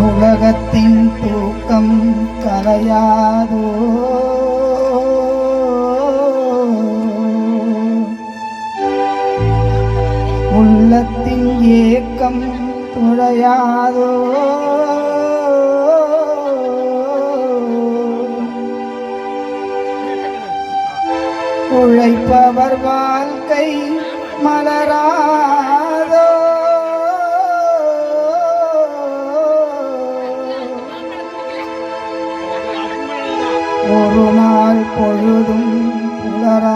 உலகத்தின் தூக்கம் கலையாதோ? உள்ளத்தின் ஏக்கம் துழையாதோ உழைப்பவர் வாழ்க்கை மலராதோ? ஒரு நாள் பொழுதும் புலராதோ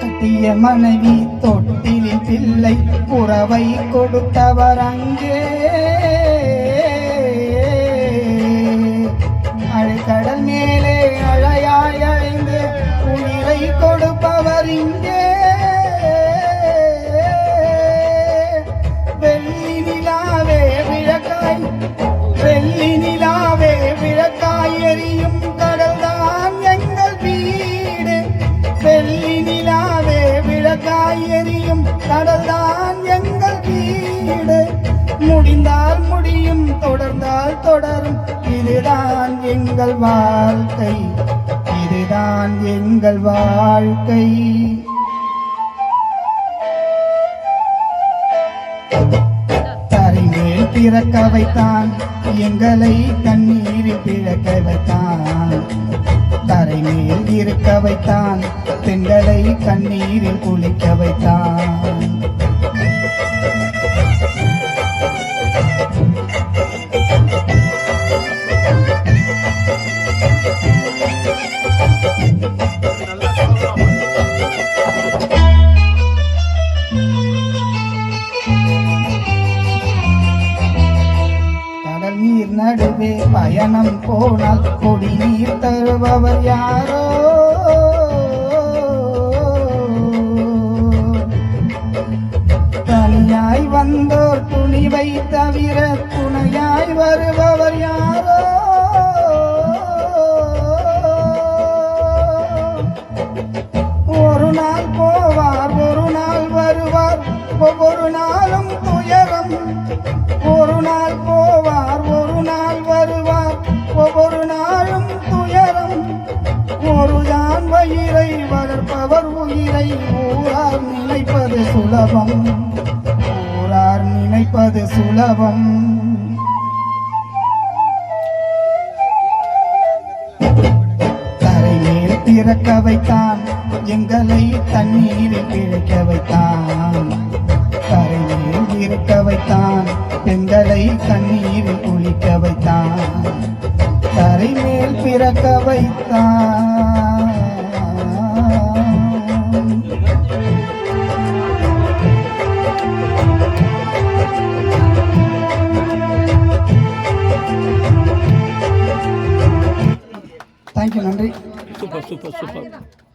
கட்டிய மனைவி தொட்டிலில் பிள்ளை புறவை கொடுத்தவர் அங்கே. விளக்காய் எரியும் கடல்தான் எங்கள் வீடு. முடிந்தால் முடியும் தொடர்ந்தால் தொடரும். இதுதான் எங்கள் வாழ்க்கை. இதுதான் எங்கள் வாழ்க்கை. தரைமேல் பிறக்க வைத்தான் எங்களை தண்ணீரில் பிழக்க வைத்தான். தரைமேல் இருக்க வைத்தான் பெண்களை கண்ணீரில் குளிக்க வைத்தான். நீர் நடுவே பயணம் போனால் கொடி நீர் தருபவர் யாரோ? துணையாய் வந்தோர் துணிவை தவிர துணையாய் வருபவர் யாரோ? ஒரு நாள் போவார் ஒரு நாள் வருவார் ஒவ்வொரு நாளும் துயரம். ஒரு நாள் போவார் ஒரு நாள் வருவார் ஒவ்வொரு நாளும் துயரம். ஒரு தான் வயிறை வளர்ப்பவர் உயிரை ஊரார் நினைப்பது சுலபம். கிடைப்பது சுலபம். தரையில் பிறக்க வைத்தான் எங்களை தண்ணீரில் பிழைக்க வைத்தான். தரையில் இருக்க வைத்தான் பெண்களை தண்ணீரில் குளிக்க வைத்தான். கரைமேல் பிறக்க வைத்தான். தேங்க்யூ நன்றி. Super super super.